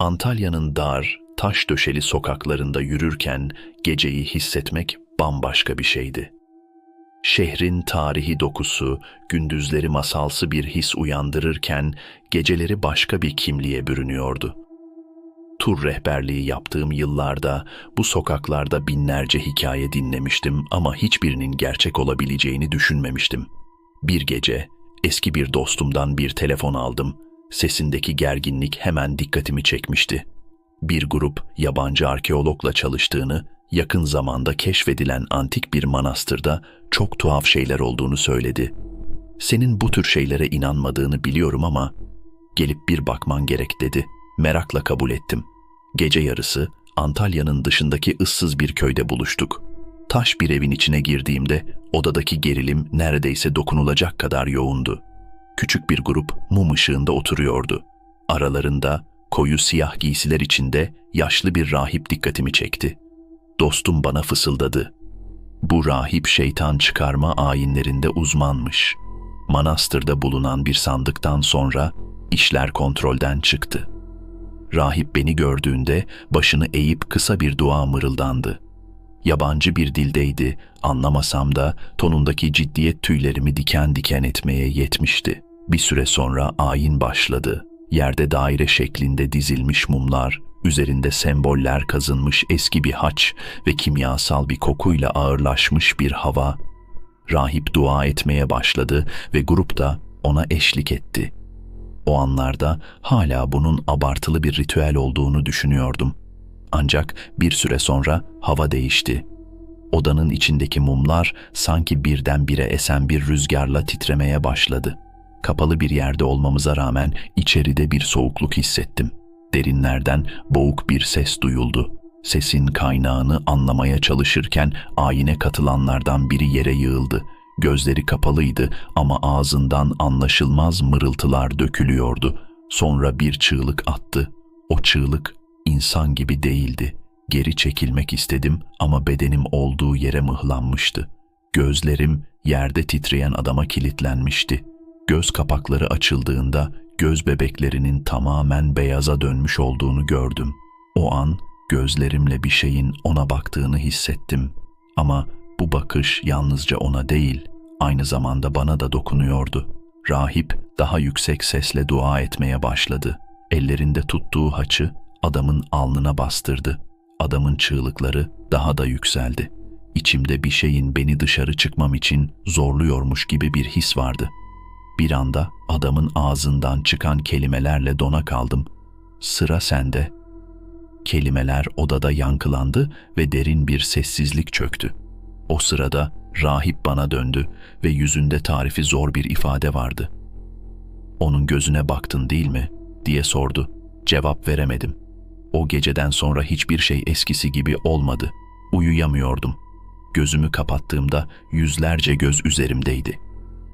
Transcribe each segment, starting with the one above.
Antalya'nın dar, taş döşeli sokaklarında yürürken geceyi hissetmek bambaşka bir şeydi. Şehrin tarihi dokusu, gündüzleri masalsı bir his uyandırırken geceleri başka bir kimliğe bürünüyordu. Tur rehberliği yaptığım yıllarda bu sokaklarda binlerce hikaye dinlemiştim ama hiçbirinin gerçek olabileceğini düşünmemiştim. Bir gece eski bir dostumdan bir telefon aldım. Sesindeki gerginlik hemen dikkatimi çekmişti. Bir grup yabancı arkeologla çalıştığını, yakın zamanda keşfedilen antik bir manastırda çok tuhaf şeyler olduğunu söyledi. Senin bu tür şeylere inanmadığını biliyorum ama gelip bir bakman gerek dedi. Merakla kabul ettim. Gece yarısı Antalya'nın dışındaki ıssız bir köyde buluştuk. Taş bir evin içine girdiğimde odadaki gerilim neredeyse dokunulacak kadar yoğundu. Küçük bir grup mum ışığında oturuyordu. Aralarında koyu siyah giysiler içinde yaşlı bir rahip dikkatimi çekti. Dostum bana fısıldadı. Bu rahip şeytan çıkarma ayinlerinde uzmanmış. Manastırda bulunan bir sandıktan sonra işler kontrolden çıktı. Rahip beni gördüğünde başını eğip kısa bir dua mırıldandı. Yabancı bir dildeydi, anlamasam da tonundaki ciddiyet tüylerimi diken diken etmeye yetmişti. Bir süre sonra ayin başladı. Yerde daire şeklinde dizilmiş mumlar, üzerinde semboller kazınmış eski bir haç ve kimyasal bir kokuyla ağırlaşmış bir hava. Rahip dua etmeye başladı ve grup da ona eşlik etti. O anlarda hala bunun abartılı bir ritüel olduğunu düşünüyordum. Ancak bir süre sonra hava değişti. Odanın içindeki mumlar sanki birdenbire esen bir rüzgarla titremeye başladı. Kapalı bir yerde olmamıza rağmen içeride bir soğukluk hissettim. Derinlerden boğuk bir ses duyuldu. Sesin kaynağını anlamaya çalışırken ayine katılanlardan biri yere yığıldı. Gözleri kapalıydı ama ağzından anlaşılmaz mırıltılar dökülüyordu. Sonra bir çığlık attı. O çığlık insan gibi değildi. Geri çekilmek istedim ama bedenim olduğu yere mıhlanmıştı. Gözlerim yerde titreyen adama kilitlenmişti. Göz kapakları açıldığında göz bebeklerinin tamamen beyaza dönmüş olduğunu gördüm. O an gözlerimle bir şeyin ona baktığını hissettim. Ama bu bakış yalnızca ona değil, aynı zamanda bana da dokunuyordu. Rahip daha yüksek sesle dua etmeye başladı. Ellerinde tuttuğu haçı adamın alnına bastırdı. Adamın çığlıkları daha da yükseldi. İçimde bir şeyin beni dışarı çıkmam için zorluyormuş gibi bir his vardı. Bir anda adamın ağzından çıkan kelimelerle dona kaldım. Sıra sende. Kelimeler odada yankılandı ve derin bir sessizlik çöktü. O sırada rahip bana döndü ve yüzünde tarifi zor bir ifade vardı. Onun gözüne baktın değil mi? diye sordu. Cevap veremedim. O geceden sonra hiçbir şey eskisi gibi olmadı. Uyuyamıyordum. Gözümü kapattığımda yüzlerce göz üzerimdeydi.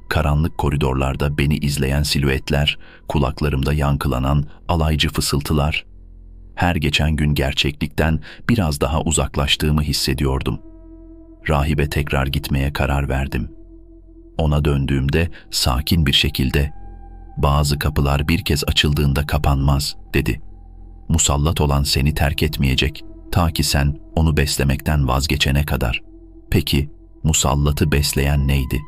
Karanlık koridorlarda beni izleyen silüetler, kulaklarımda yankılanan alaycı fısıltılar. Her geçen gün gerçeklikten biraz daha uzaklaştığımı hissediyordum. Rahibe tekrar gitmeye karar verdim. Ona döndüğümde sakin bir şekilde "Bazı kapılar bir kez açıldığında kapanmaz." dedi. Musallat olan seni terk etmeyecek ta ki sen onu beslemekten vazgeçene kadar. Peki musallatı besleyen neydi?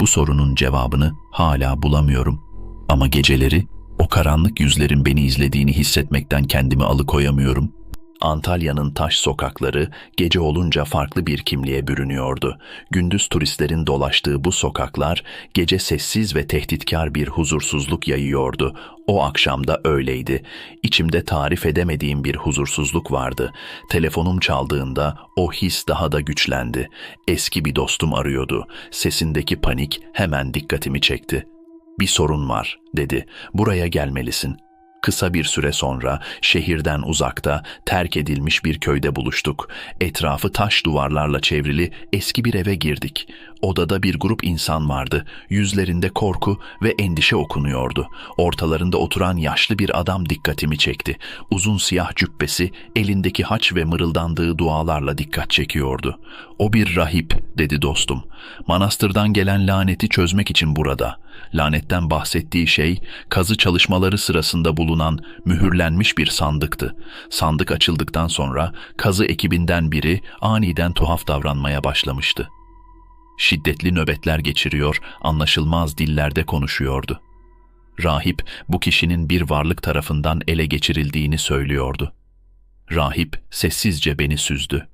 Bu sorunun cevabını hala bulamıyorum. Ama geceleri o karanlık yüzlerin beni izlediğini hissetmekten kendimi alıkoyamıyorum. Antalya'nın taş sokakları gece olunca farklı bir kimliğe bürünüyordu. Gündüz turistlerin dolaştığı bu sokaklar gece sessiz ve tehditkar bir huzursuzluk yayıyordu. O akşam da öyleydi. İçimde tarif edemediğim bir huzursuzluk vardı. Telefonum çaldığında o his daha da güçlendi. Eski bir dostum arıyordu. Sesindeki panik hemen dikkatimi çekti. Bir sorun var, dedi. Buraya gelmelisin. Kısa bir süre sonra şehirden uzakta terk edilmiş bir köyde buluştuk. Etrafı taş duvarlarla çevrili eski bir eve girdik. Odada bir grup insan vardı. Yüzlerinde korku ve endişe okunuyordu. Ortalarında oturan yaşlı bir adam dikkatimi çekti. Uzun siyah cübbesi, elindeki haç ve mırıldandığı dualarla dikkat çekiyordu. O bir rahip, dedi dostum. Manastırdan gelen laneti çözmek için burada. Lanetten bahsettiği şey kazı çalışmaları sırasında bulunan mühürlenmiş bir sandıktı. Sandık açıldıktan sonra kazı ekibinden biri aniden tuhaf davranmaya başlamıştı. Şiddetli nöbetler geçiriyor, anlaşılmaz dillerde konuşuyordu. Rahip bu kişinin bir varlık tarafından ele geçirildiğini söylüyordu. Rahip sessizce beni süzdü.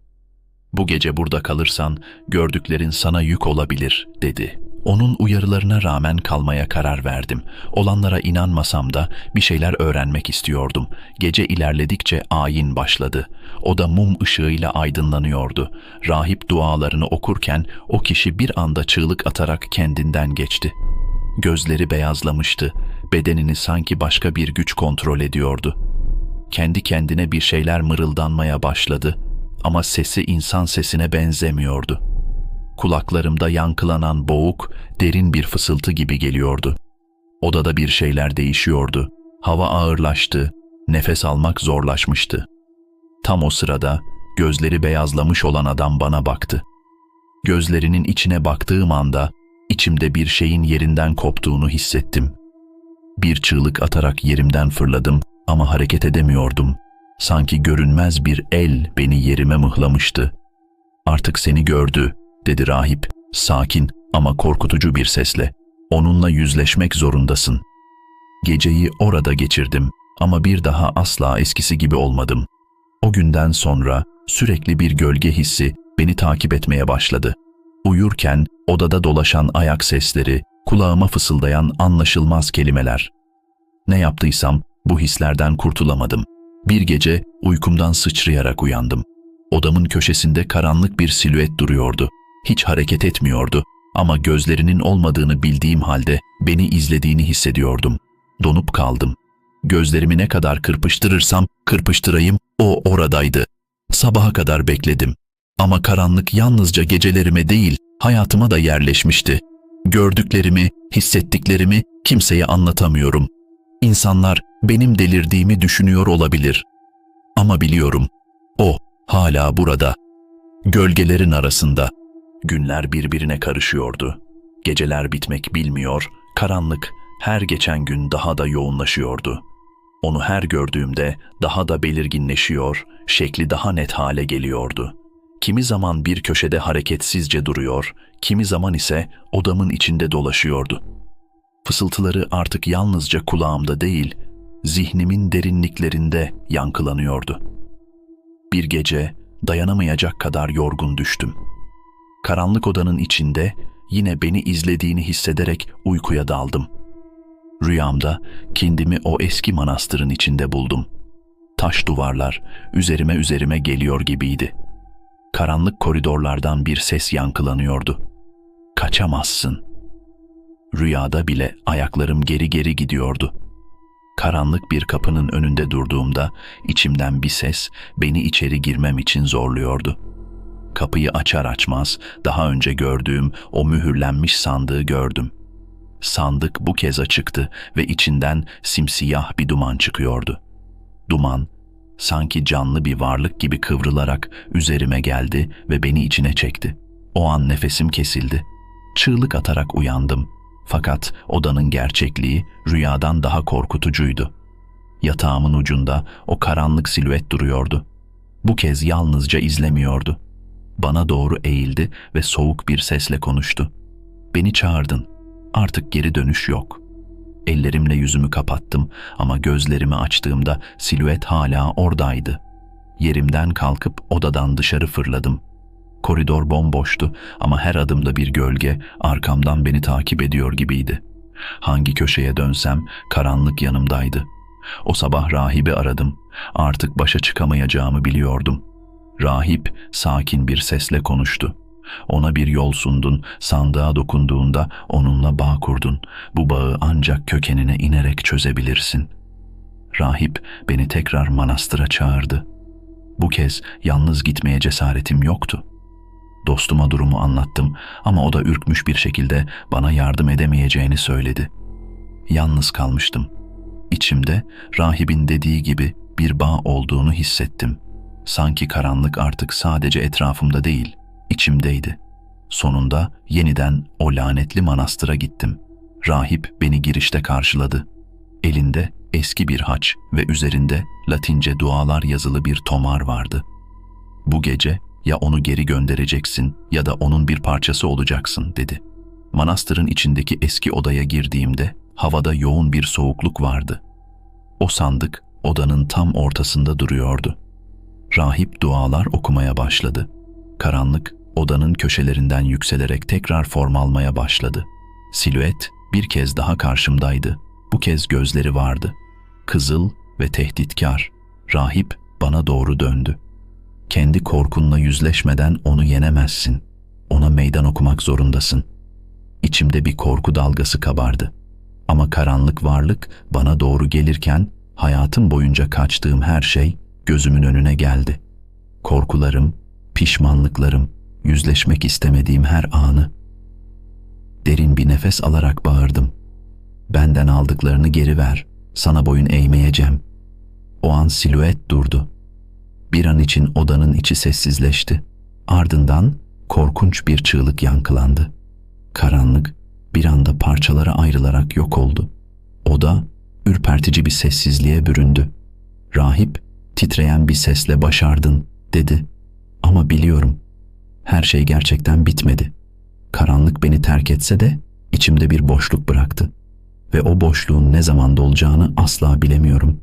Bu gece burada kalırsan gördüklerin sana yük olabilir, dedi. Onun uyarılarına rağmen kalmaya karar verdim. Olanlara inanmasam da bir şeyler öğrenmek istiyordum. Gece ilerledikçe ayin başladı. O da mum ışığıyla aydınlanıyordu. Rahip dualarını okurken o kişi bir anda çığlık atarak kendinden geçti. Gözleri beyazlamıştı. Bedenini sanki başka bir güç kontrol ediyordu. Kendi kendine bir şeyler mırıldanmaya başladı ama sesi insan sesine benzemiyordu. Kulaklarımda yankılanan boğuk, derin bir fısıltı gibi geliyordu. Odada bir şeyler değişiyordu. Hava ağırlaştı, nefes almak zorlaşmıştı. Tam o sırada gözleri beyazlamış olan adam bana baktı. Gözlerinin içine baktığım anda içimde bir şeyin yerinden koptuğunu hissettim. Bir çığlık atarak yerimden fırladım ama hareket edemiyordum. Sanki görünmez bir el beni yerime mıhlamıştı. Artık seni gördü, dedi rahip, sakin ama korkutucu bir sesle. Onunla yüzleşmek zorundasın. Geceyi orada geçirdim ama bir daha asla eskisi gibi olmadım. O günden sonra sürekli bir gölge hissi beni takip etmeye başladı. Uyurken odada dolaşan ayak sesleri, kulağıma fısıldayan anlaşılmaz kelimeler. Ne yaptıysam bu hislerden kurtulamadım. Bir gece uykumdan sıçrayarak uyandım. Odamın köşesinde karanlık bir silüet duruyordu. Hiç hareket etmiyordu ama gözlerinin olmadığını bildiğim halde beni izlediğini hissediyordum. Donup kaldım. Gözlerimi ne kadar kırpıştırırsam kırpıştırayım o oradaydı. Sabaha kadar bekledim. Ama karanlık yalnızca gecelerime değil, hayatıma da yerleşmişti. Gördüklerimi, hissettiklerimi kimseye anlatamıyorum. İnsanlar benim delirdiğimi düşünüyor olabilir. Ama biliyorum, o hala burada. Gölgelerin arasında. Günler birbirine karışıyordu. Geceler bitmek bilmiyor, karanlık her geçen gün daha da yoğunlaşıyordu. Onu her gördüğümde daha da belirginleşiyor, şekli daha net hale geliyordu. Kimi zaman bir köşede hareketsizce duruyor, kimi zaman ise odamın içinde dolaşıyordu. Fısıltıları artık yalnızca kulağımda değil, zihnimin derinliklerinde yankılanıyordu. Bir gece dayanamayacak kadar yorgun düştüm. Karanlık odanın içinde yine beni izlediğini hissederek uykuya daldım. Rüyamda kendimi o eski manastırın içinde buldum. Taş duvarlar üzerime üzerime geliyor gibiydi. Karanlık koridorlardan bir ses yankılanıyordu. Kaçamazsın. Rüyada bile ayaklarım geri geri gidiyordu. Karanlık bir kapının önünde durduğumda içimden bir ses beni içeri girmem için zorluyordu. Kapıyı açar açmaz daha önce gördüğüm o mühürlenmiş sandığı gördüm. Sandık bu kez açıktı ve içinden simsiyah bir duman çıkıyordu. Duman sanki canlı bir varlık gibi kıvrılarak üzerime geldi ve beni içine çekti. O an nefesim kesildi. Çığlık atarak uyandım. Fakat odanın gerçekliği rüyadan daha korkutucuydu. Yatağımın ucunda o karanlık silüet duruyordu. Bu kez yalnızca izlemiyordu. Bana doğru eğildi ve soğuk bir sesle konuştu. Beni çağırdın. Artık geri dönüş yok. Ellerimle yüzümü kapattım ama gözlerimi açtığımda silüet hala oradaydı. Yerimden kalkıp odadan dışarı fırladım. Koridor bomboştu ama her adımda bir gölge arkamdan beni takip ediyor gibiydi. Hangi köşeye dönsem karanlık yanımdaydı. O sabah rahibi aradım. Artık başa çıkamayacağımı biliyordum. Rahip sakin bir sesle konuştu. Ona bir yol sundun, sandığa dokunduğunda onunla bağ kurdun. Bu bağı ancak kökenine inerek çözebilirsin. Rahip beni tekrar manastıra çağırdı. Bu kez yalnız gitmeye cesaretim yoktu. Dostuma durumu anlattım ama o da ürkmüş bir şekilde bana yardım edemeyeceğini söyledi. Yalnız kalmıştım. İçimde rahibin dediği gibi bir bağ olduğunu hissettim. Sanki karanlık artık sadece etrafımda değil, içimdeydi. Sonunda yeniden o lanetli manastıra gittim. Rahip beni girişte karşıladı. Elinde eski bir haç ve üzerinde Latince dualar yazılı bir tomar vardı. Bu gece ya onu geri göndereceksin ya da onun bir parçası olacaksın dedi. Manastırın içindeki eski odaya girdiğimde havada yoğun bir soğukluk vardı. O sandık odanın tam ortasında duruyordu. Rahip dualar okumaya başladı. Karanlık odanın köşelerinden yükselerek tekrar form almaya başladı. Silüet bir kez daha karşımdaydı. Bu kez gözleri vardı. Kızıl ve tehditkar. Rahip bana doğru döndü. Kendi korkunla yüzleşmeden onu yenemezsin. Ona meydan okumak zorundasın. İçimde bir korku dalgası kabardı. Ama karanlık varlık bana doğru gelirken hayatım boyunca kaçtığım her şey gözümün önüne geldi. Korkularım, pişmanlıklarım, yüzleşmek istemediğim her anı. Derin bir nefes alarak bağırdım. Benden aldıklarını geri ver, sana boyun eğmeyeceğim. O an silüet durdu. Bir an için odanın içi sessizleşti. Ardından korkunç bir çığlık yankılandı. Karanlık bir anda parçalara ayrılarak yok oldu. Oda ürpertici bir sessizliğe büründü. Rahip titreyen bir sesle başardın dedi. Ama biliyorum her şey gerçekten bitmedi. Karanlık beni terk etse de içimde bir boşluk bıraktı ve o boşluğun ne zaman dolacağını asla bilemiyorum.